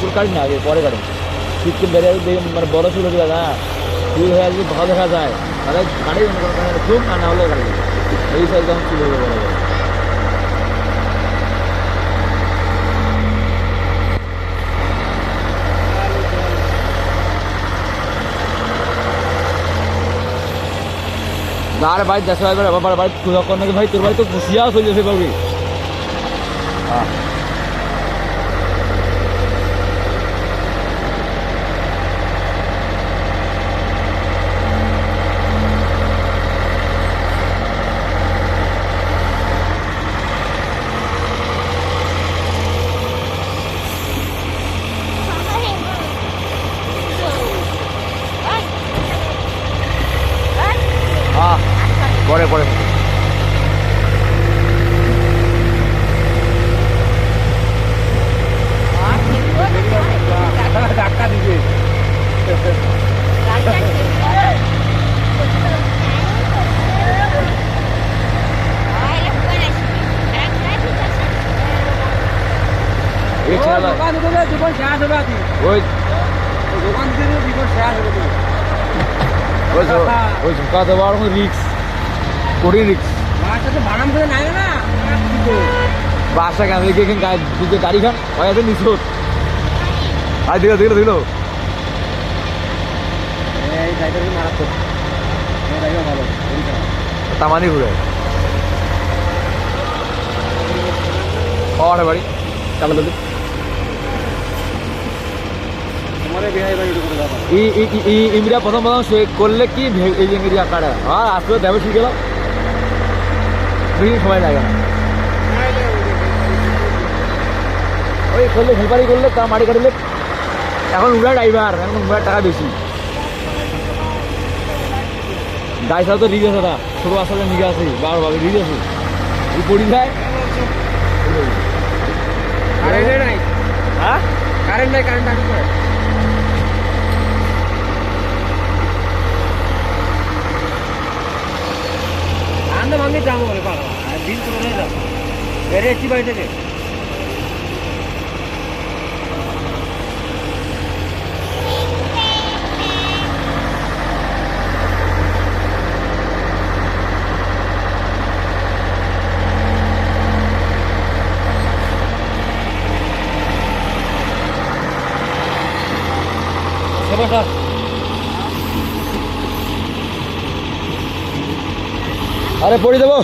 চুল কাটি না, আগে পরে কাটি শীতকে বেড়ে মানে বড় চুল হয়ে যায় না হয়ে যদি ভালো দেখা যায়। তাহলে কাটি খুব, আর না হলে কাটি এই সাইজ যখন চুল হয়ে বড় বড়। আর ভাই দেশ ভাই বাবার বাড়ি ভাই, তোর বাড়ি তো খুশিয়াও চলে যেতে পারবি হ্যাঁ পরে পরে ধাক্কা দিবে এই ছেলে দোকান দিতে জীবন শেষ হবে আদি ওই দোকান দিতে জীবন শেষ হবে তো ওই ঝো- ওই ঝুঁকা দেওয়ার রিক্স করি রিক্স মাছটা তো বানাম করে না? বাসা কেন এখানে গাড়ি খান হয় আছে নিচুত আর দিল দিল দিল। তামানি ঘুরে और বাড়ি। চালো দাদি তোমার বিহাই বাড়ি ঢুকে যাব ই ই ই- ই ইমরিয়া প্রথম প্রথম করলে কি এই ইংরেজি আঁকাটা আর আসলে দেবে শিখে গেল। বেশি সময় লাগে না। ওই করলে হেলপারি করলে তার মাটি কাটলে এখন উড়া ড্রাইভার এখন উড়ার টাকা বেশি। সাথে তো রিজ আছে না ছোটো আসলে নিগে আছে বারো ভাবে রিজ আছে। ই পড়ি যায় কারেন্ট নাই। হ্যাঁ? কারেন্ট নাই কারেন্ট আসবে বেড়ে এসছি বাড়ি থেকে। আরে পড়ি দেবো।